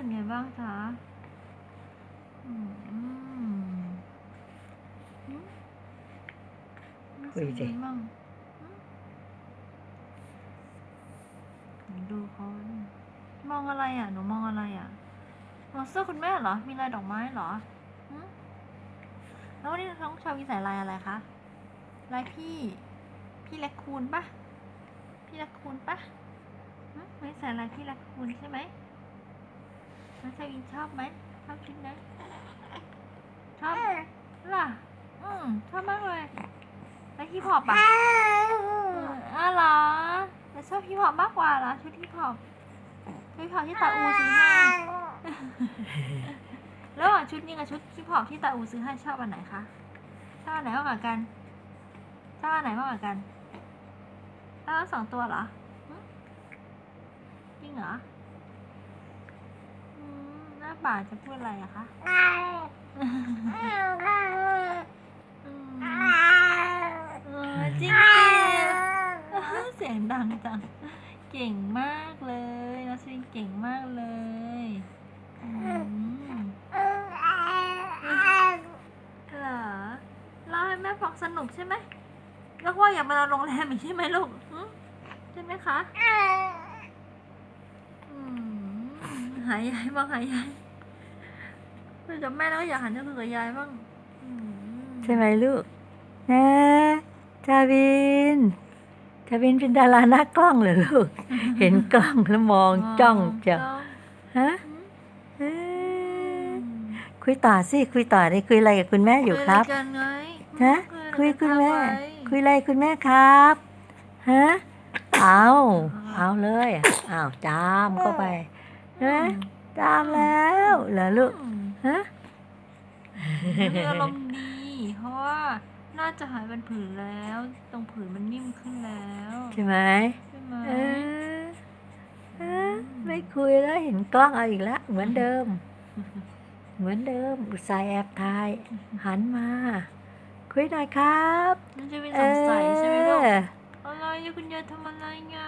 สึกไงบ้างจ๊ะอืมอืมอืมรู้สึกไงบ้างอืมหนูดูเขาดิมองอะไรอะ หนูมองอะไรอะ มองเสื้อคุณแม่เหรอ มีลายดอกไม้เหรอหืมแล้ววันนี้น้องชาวีใส่ลายอะไรคะ ลายพี่ พี่แลคคูนปะพี่แลคคูนปะหืมไม่ใส่ลายพี่แลคคูนใช่ไหม น้องชาวีชอบไหมชอบชุดนั้นชอบล่ะ อืมชอบมากเลยแล้วฮิปฮอปอะอ๋อเหรอแต่ชอบฮิปฮอปมากกว่าเหรอชุดฮิปฮอปชุดฮิปฮอปที่ตาอูซื้อให้ระหว่างชุดนี้กับชุดฮิปฮอปที่ตาอูซื้อให้ชอบอันไหนคะชอบอันไหนมากกว่ากันชอบอันไหนมากกว่ากันชอบทั้งสองตัวเหรอหึจริงเหรออืมหน้า ป่าจะพูดอะไรอะคะจริงเสียงดังจัง เก่งมากเลยนัสรินเก่งมากเลยเหรอเล่าให้แม่ฟังสนุกใช่ไหมแล้วว่าอยากมานอนโรงแรมอีกใช่ไหมลูกใช่ไหมคะหายายบ้างหายยาย คุยกับแม่แล้วก็อยากหันไปคุยกับยายบ้างอืมใช่ไหมลูกนะจาวินจาวินเป็นดาราหน้ากล้องเหรอลูก เห็นกล้องแล้วมองจ้องจ้ะฮะเอ้ยคุยต่อสิคุยต่อได้คุยอะไรกับคุณแม่อยู่ครับคุยกันไงฮะอะคุยไรคุณแม่กันไว้คุยอะไรคุณแม่ครับฮะเอาเอาเลยเอาจามเข้าไปอืฮะมจามแล้วเหรอลูกอืม ฮะมีอารมณ์ดี เพราะว่าน่าจะหายเป็นผื่นแล้ว ตรงผื่นมันนิ่มขึ้นแล้ว ใช่ไหมใช่ไหมเออเออไม่คุยแล้วเห็นกล้องเอาอีกแล้วเหมือนเดิม เหมือนเดิม อุตส่าห์แอบถ่ายหันมา คุยหน่อยครับมันจะเป็นสงสัยใช่ไหมลูกเอออะไรอะคุณยายทำอะไรเนี่ย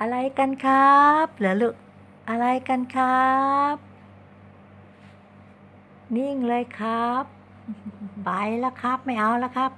อะไรกันครับเหรอลูกอะไรกันครับ นิ่งเลยครับ ไปแล้วครับ ไม่เอาแล้วครับ